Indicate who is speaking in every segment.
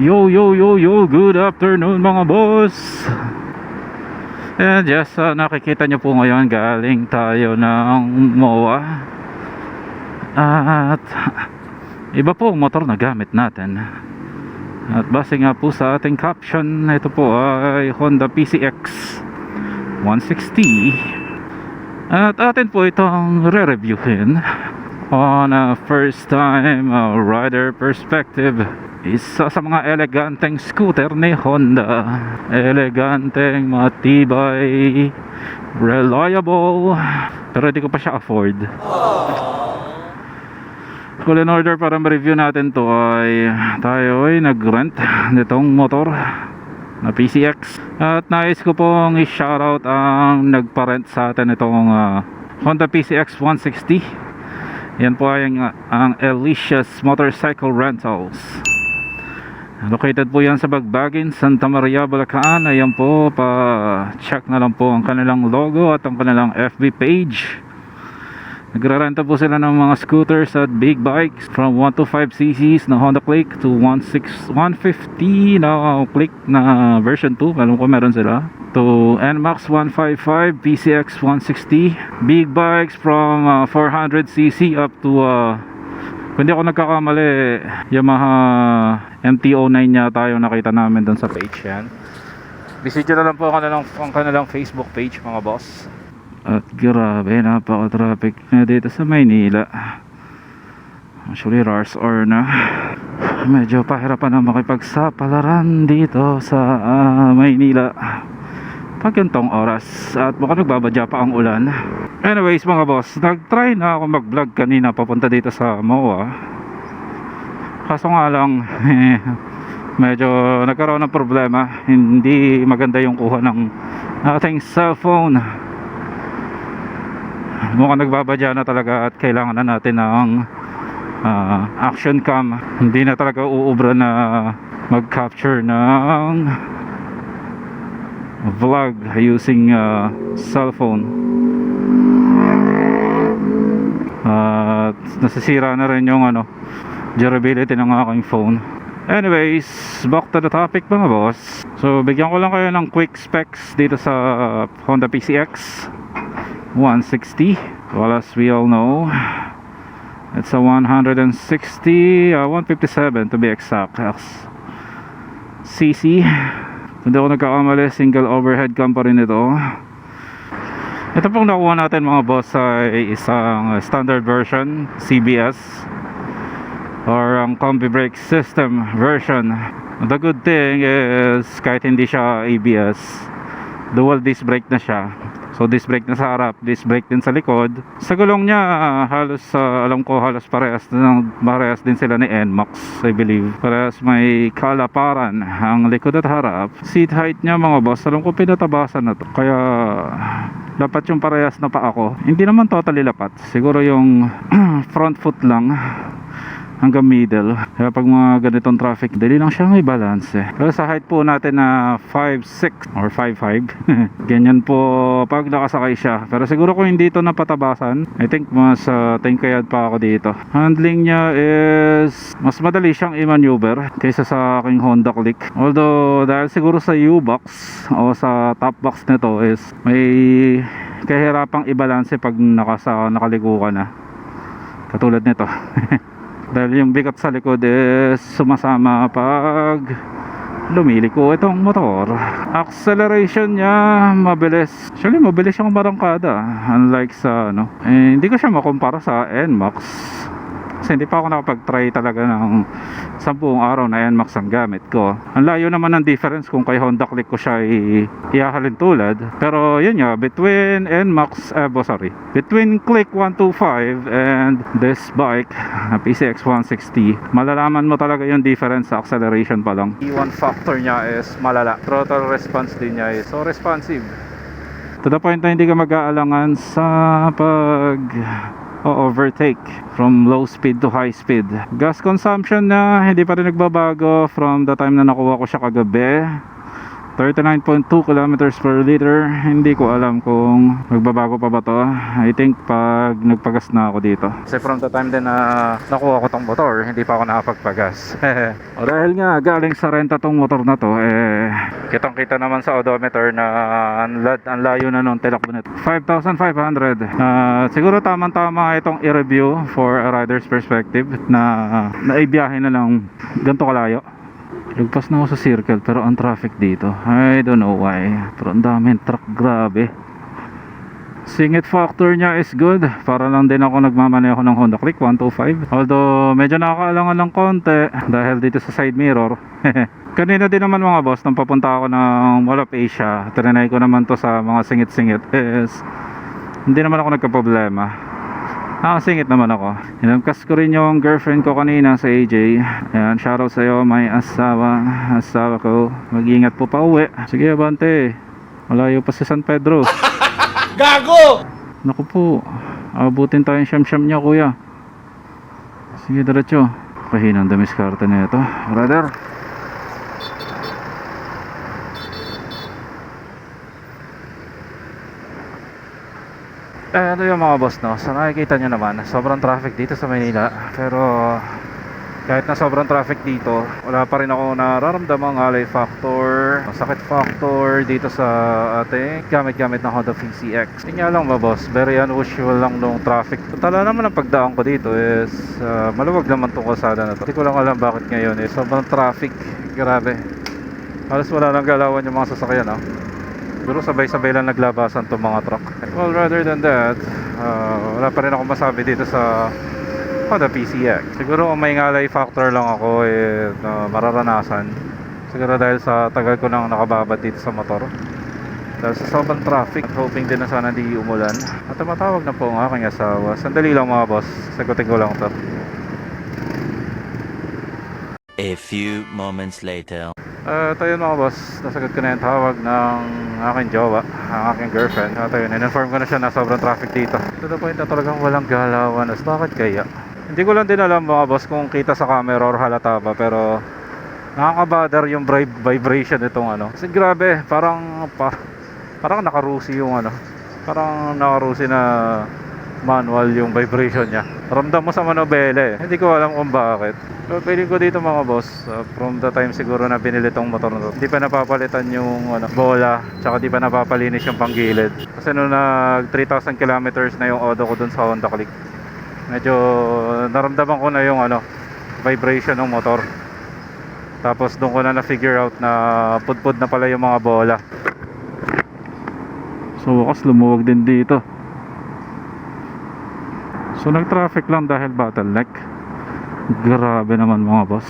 Speaker 1: Yo, yo, yo, yo, good afternoon mga boss. And yes, ah, nakikita nyo po ngayon galing tayo ng MOA. At iba po motor na gamit natin. At base nga po sa ating caption, ito po ay Honda PCX 160 At atin po itong re-reviewin on a first time uh, rider perspective isa sa mga eleganteng scooter ni Honda. Eleganteng matibay reliable. Pero hindi ko pa siya afford. Call in order para ma-review natin to ay tayo ay nag-rent nitong motor na PCX at nais ko pong i-shoutout ang nagpa-rent sa atin itong uh, Honda PCX 160 yan po ay ang, ang Elicious Motorcycle Rentals Located po yan sa Bagbagin, Santa Maria, Bulacan. Ayan po, pa-check na lang po ang kanilang logo at ang kanilang FB page. Nagrarenta po sila ng mga scooters at big bikes from 1 to 5 cc's na Honda Click to 16, 150 na Click na version 2. Alam ko meron sila. To NMAX 155, PCX 160. Big bikes from uh, 400 cc up to uh, kung di ako nagkakamali, Yamaha MT-09 yata yung nakita namin doon sa page yan. Visit nyo na lang po ang kanilang, ang kanilang Facebook page mga boss. At grabe, napaka-traffic na dito sa Maynila. Actually, rush hour na. Medyo pahirapan na makipagsapalaran dito sa ah, Maynila. Pag gantong oras at baka nagbabadya pa ang ulan. Anyways mga boss, nag-try na ako mag-vlog kanina papunta dito sa MOA. Kaso nga lang, eh, medyo nagkaroon ng problema. Hindi maganda yung kuha ng ating cellphone. Mukhang nagbabadya na talaga at kailangan na natin ng ah, action cam. Hindi na talaga uubra na mag-capture ng vlog using uh, cellphone at nasisira na rin yung ano durability ng aking phone. Anyways back to the topic mga boss. So bigyan ko lang kayo ng quick specs dito sa Honda PCX 160 well as we all know it's a 160 uh, 157 to be exact cc kung di ako nagkakamali, single overhead cam pa rin ito. Ito pong nakuha natin mga boss ay isang standard version, CBS or ang combi brake system version. The good thing is kahit hindi siya ABS, dual disc brake na siya. So disc brake na sa harap, disc brake din sa likod. Sa gulong niya ah, halos ah, alam ko halos parehas ng parehas din sila ni NMAX, I believe. Parehas may kalaparan ang likod at harap. Seat height niya mga boss, alam ko pinatabasan na to. Kaya dapat yung parehas na pa ako. Hindi naman totally lapat. Siguro yung front foot lang hanggang middle. Kaya pag mga ganitong traffic, dali lang siya may balance eh. Pero sa height po natin na 5'6 or 5'5, ganyan po pag nakasakay siya. Pero siguro kung hindi ito napatabasan, I think mas uh, tingkayad pa ako dito. Handling niya is mas madali siyang i-maneuver kaysa sa aking Honda Click. Although dahil siguro sa U-box o sa top box nito is may kahirapang i-balance pag nakasa, nakaligo ka na. Katulad nito. dahil yung bigat sa likod is sumasama pag lumiliko itong motor. Acceleration niya mabilis. Actually mabilis siyang barangkada. Unlike sa ano. Eh, hindi ko siya makumpara sa NMAX kasi hindi pa ako nakapag-try talaga ng 10 araw na NMAX ang gamit ko. Ang layo naman ng difference kung kay Honda Click ko siya i- ihahalin tulad. Pero yun nga, between NMAX, eh, bo, sorry, between Click 125 and this bike, PCX 160, malalaman mo talaga yung difference sa acceleration pa lang. One factor niya is malala. Throttle response din niya is so responsive. To the point na hindi ka mag-aalangan sa pag o overtake from low speed to high speed. Gas consumption na hindi pa rin nagbabago from the time na nakuha ko siya kagabi. 39.2 kilometers per liter. Hindi ko alam kung magbabago pa ba to. I think pag nagpagas na ako dito. Kasi from the time din na nakuha ko tong motor hindi pa ako nakapagpagas. O dahil nga galing sa renta tong motor na to eh kitang kita naman sa odometer na ang, ang layo na nung tinakbo nito. 5,500 Ah, siguro tamang tama itong i-review for a rider's perspective na naibiyahe na lang ganito kalayo Lagpas na ako sa circle pero ang traffic dito. I don't know why. Pero ang daming truck, grabe. Singit factor niya is good. Para lang din ako nagmamaneho ng Honda Click 125. Although medyo nakakaalangan ng konti dahil dito sa side mirror. Kanina din naman mga boss, nung papunta ako ng Mall of Asia, trinay ko naman to sa mga singit-singit is hindi naman ako nagka-problema. Nakasingit naman ako. Inamkas ko rin yung girlfriend ko kanina sa AJ. Ayan, shoutout sa'yo, may asawa. Asawa ko. Mag-ingat po pa uwi. Sige, abante. Malayo pa si San Pedro.
Speaker 2: Gago!
Speaker 1: Naku po. Abutin tayong siyam-siyam niya, kuya. Sige, diretso. Pahinang damis karta na ito. Brother. Eh, ano yung mga boss, no? So, nakikita nyo naman, sobrang traffic dito sa Manila. Pero, kahit na sobrang traffic dito, wala pa rin ako nararamdamang alay factor, masakit factor dito sa ating gamit-gamit na Honda PCX. Hindi nga lang ba boss, very unusual lang nung traffic. Tala naman ang pagdaan ko dito is ah, maluwag naman tong kalsada na to. Hindi ko lang alam bakit ngayon eh, sobrang traffic, grabe. Halos wala nang galawan yung mga sasakyan no? Siguro sabay-sabay lang naglabasan tong mga truck. Well, rather than that, ah, wala pa rin ako masabi dito sa Honda PCX. Siguro kung may ngalay factor lang ako eh, na mararanasan. Siguro dahil sa tagal ko nang nakababad dito sa motor. Dahil sa sobrang traffic, at hoping din na sana di umulan. At tumatawag na po ang aking asawa. Sandali lang mga boss, sagutin ko lang to.
Speaker 3: A few moments later.
Speaker 1: At ayun mga boss, nasagot ko na yung tawag ng aking jowa, ang aking girlfriend. At ayun, in-inform ko na siya na sobrang traffic dito. To the point na talagang walang galawan. As bakit kaya? Hindi ko lang din alam mga boss kung kita sa camera or halata ba, pero nakakabother yung vib- vibration nitong ano. Kasi grabe, parang pa, parang nakarusi yung ano. Parang nakarusi na manual yung vibration niya. Ramdam mo sa manobela eh. Hindi ko alam kung bakit. So, feeling ko dito mga boss, uh, from the time siguro na binili tong motor na to, hindi pa napapalitan yung ano, bola, tsaka di pa napapalinis yung panggilid. Kasi nung nag 3,000 kilometers na yung auto ko dun sa Honda Click, medyo naramdaman ko na yung ano, vibration ng motor. Tapos doon ko na na-figure out na pudpud na pala yung mga bola. So wakas lumuwag din dito. So nag-traffic lang dahil bottleneck. Grabe naman mga boss.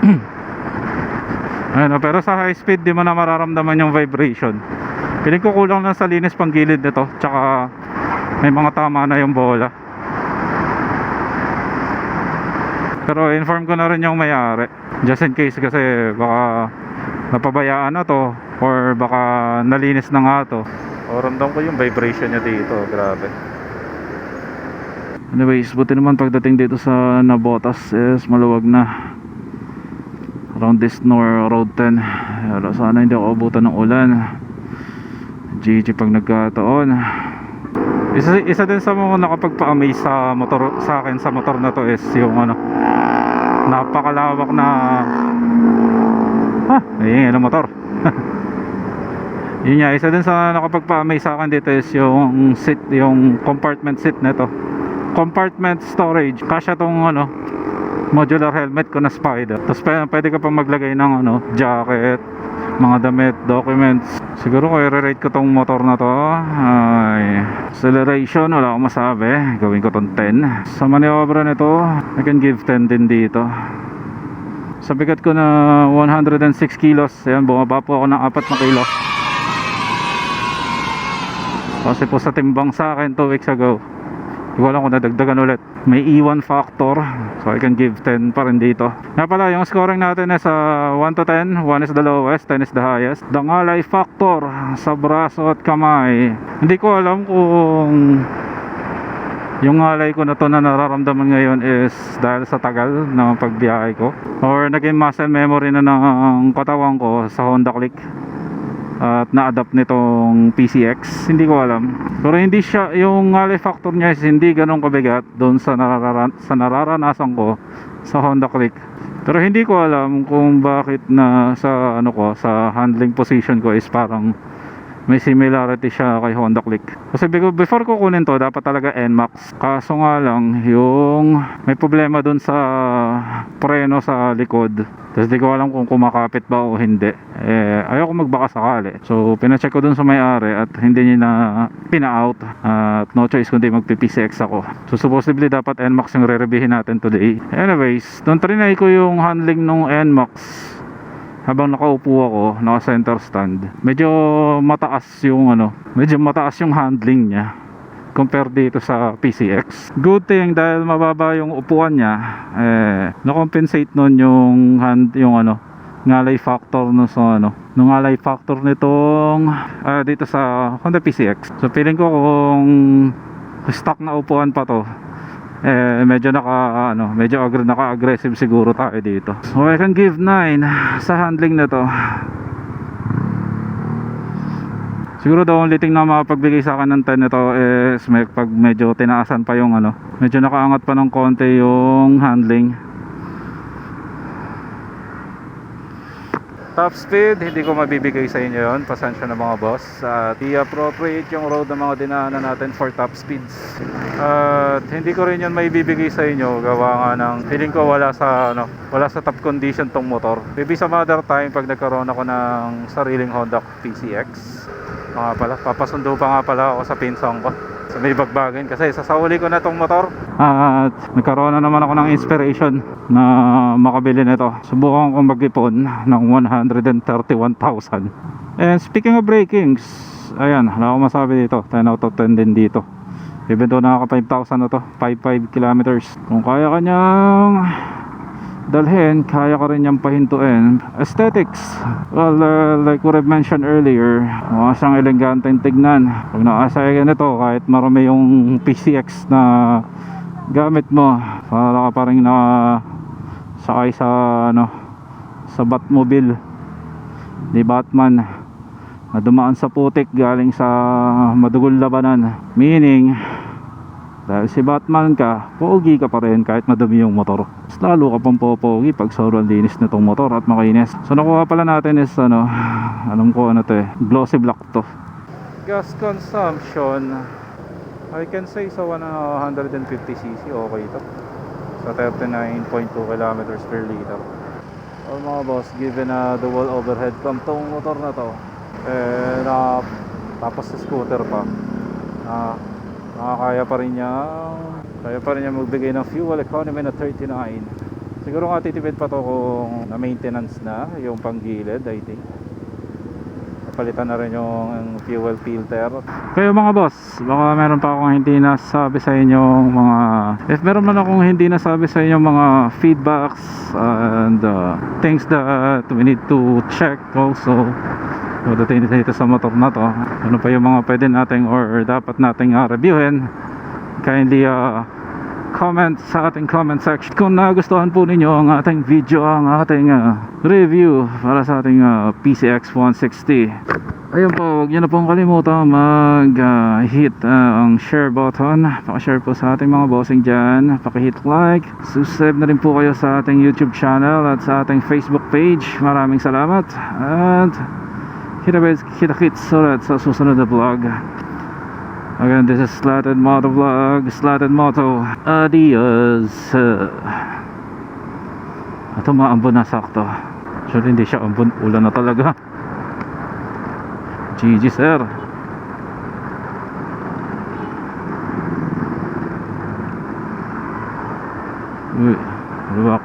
Speaker 1: Ayun, oh, pero sa high speed di mo na mararamdaman yung vibration. Piling ko kulang lang sa linis pang gilid nito. Tsaka may mga tama na yung bola. Pero inform ko na rin yung may-ari. Just in case kasi baka napabayaan na to or baka nalinis na nga to. O ramdam ko yung vibration niya dito. Grabe. Anyways, buti naman pagdating dito sa Nabotas is maluwag na. Around this nor road 10 Pero sana hindi ako abutan ng ulan. GG pag nagkataon. Isa, isa din sa mga nakapagpa-amaze sa motor sa akin sa motor na to is yung ano napakalawak na ha ayun ang motor. Yun nga isa din sa nakapagpa-amaze sa akin dito is yung seat yung compartment seat nito compartment storage. Kasya tong ano modular helmet ko na spider. Tapos pwede, ka pang maglagay ng ano jacket mga damit, documents. Siguro ko i-rate ko tong motor na to. Ay acceleration wala akong masabi. Gawin ko tong 10 sa maniobra nito I can give 10 din dito. Sa bigat ko na 106 kilos ayan bumaba po ako ng 4 na kilo. Kasi po sa timbang sa akin 2 weeks ago hindi ko alam kung nadagdagan ulit. May E1 factor. So I can give 10 pa rin dito. Nga pala, yung scoring natin is uh, 1 to 10. 1 is the lowest, 10 is the highest. Dangalay factor sa braso at kamay. Hindi ko alam kung Yung alay ko na to na nararamdaman ngayon is dahil sa tagal ng pagbiyahe ko or naging muscle memory na ng katawan ko sa Honda Click at na-adapt nitong PCX hindi ko alam. Pero hindi siya yung alay factor niya is hindi ganun kabigat doon sa, nararan, sa nararanasan ko sa Honda Click. Pero hindi ko alam kung bakit na sa ano ko sa handling position ko is parang may similarity siya kay Honda Click. Kasi before ko kunin to, dapat talaga NMAX. Kaso nga lang, yung may problema dun sa preno sa likod. Tapos di ko alam kung kumakapit ba o hindi. Eh, ayoko magbaka sakali. So, pinacheck ko dun sa may-ari at hindi niya na pina-out. At no choice kundi magpi-PCX ako. So, supposedly dapat NMAX yung re-reviewin natin today. Anyways, nung trinay ko yung handling nung NMAX, habang nakaupo ako, naka center stand, medyo mataas yung ano, medyo mataas yung handling niya compare dito sa PCX. Good thing dahil mababa yung upuan niya, eh na-compensate nun yung hand yung ano, ngalay factor no so ano, nung ngalay factor nitong ah, dito sa Honda PCX. So feeling ko kung stock na upuan pa to, eh medyo naka ano medyo agre naka-aggressive siguro tayo dito. So I can give 9 sa handling na to. Siguro the only thing na makapagbigay sa akin ng 10 nito is may, pag medyo tinaasan pa yung ano medyo nakaangat pa ng konti yung handling Top speed, hindi ko mabibigay sa inyo yon Pasensya na mga boss. At i-appropriate yung road ng mga dinaanan natin for top speeds. At hindi ko rin yun maibibigay sa inyo. Gawa nga ng feeling ko wala sa, ano, wala sa top condition tong motor. Maybe some other time pag nagkaroon ako ng sariling Honda PCX. Mga pala, papasundo pa nga pala ako sa pinsang ko sa may bagbagin kasi sasauli ko na tong motor at nagkaroon na naman ako ng inspiration na makabili nito. Subukan kong mag-ipon ng 131,000 and speaking of brakings ayan wala akong masabi dito. 10 out of 10 din dito. Even though nakaka 5,000 na to 55 kilometers. Kung kaya kanyang dalhin, kaya ka rin niyang pahintuin. Aesthetics, well, uh, like what I've mentioned earlier, mukha siyang eleganteng tignan. Pag nakasaya ka nito, kahit marami yung PCX na gamit mo, para ka pa rin na sakay sa, ano, sa Batmobile ni Batman na dumaan sa putik galing sa madugol labanan. Meaning, dahil si Batman ka, pogi ka pa rin kahit madumi yung motor. Mas lalo ka pang popogi pag sobrang linis nitong motor at makinis. So nakuha pala natin is ano, alam ko ano to eh, glossy black to. Gas consumption, I can say sa 150cc okay to. Sa 39.2 kilometers per liter. Oh mga boss, given na dual overhead pump tong motor na to, eh, na, tapos sa scooter pa, na nakakaya pa rin niya kaya pa rin niya magbigay ng fuel economy na 39 siguro nga titipid pa to kung na maintenance na yung panggilid I think napalitan na rin yung fuel filter. Kayo mga boss baka meron pa akong hindi nasabi sa inyong mga if meron man akong hindi nasabi sa inyong mga feedbacks and uh, things that we need to check also. Pagdating dito sa motor na to Ano pa yung mga pwede nating or dapat nating uh, reviewin? Kindly uh, comment sa ating comment section. Kung nagustuhan po ninyo ang ating video Ang ating uh, review para sa ating uh, PCX 160 Ayun po, huwag nyo na pong kalimutan mag uh, hit uh, ang share button. Pakishare po sa ating mga bossing dyan. Pakihit like. Subscribe na rin po kayo sa ating YouTube channel At sa ating Facebook page. Maraming salamat And kita kita kits ulit sa susunod na vlog again this is Slatted Moto Vlog Slatted Moto adios. Ito maambon na sakto. Actually hindi siya ambon ulan na talaga. GG sir. Uy, luwak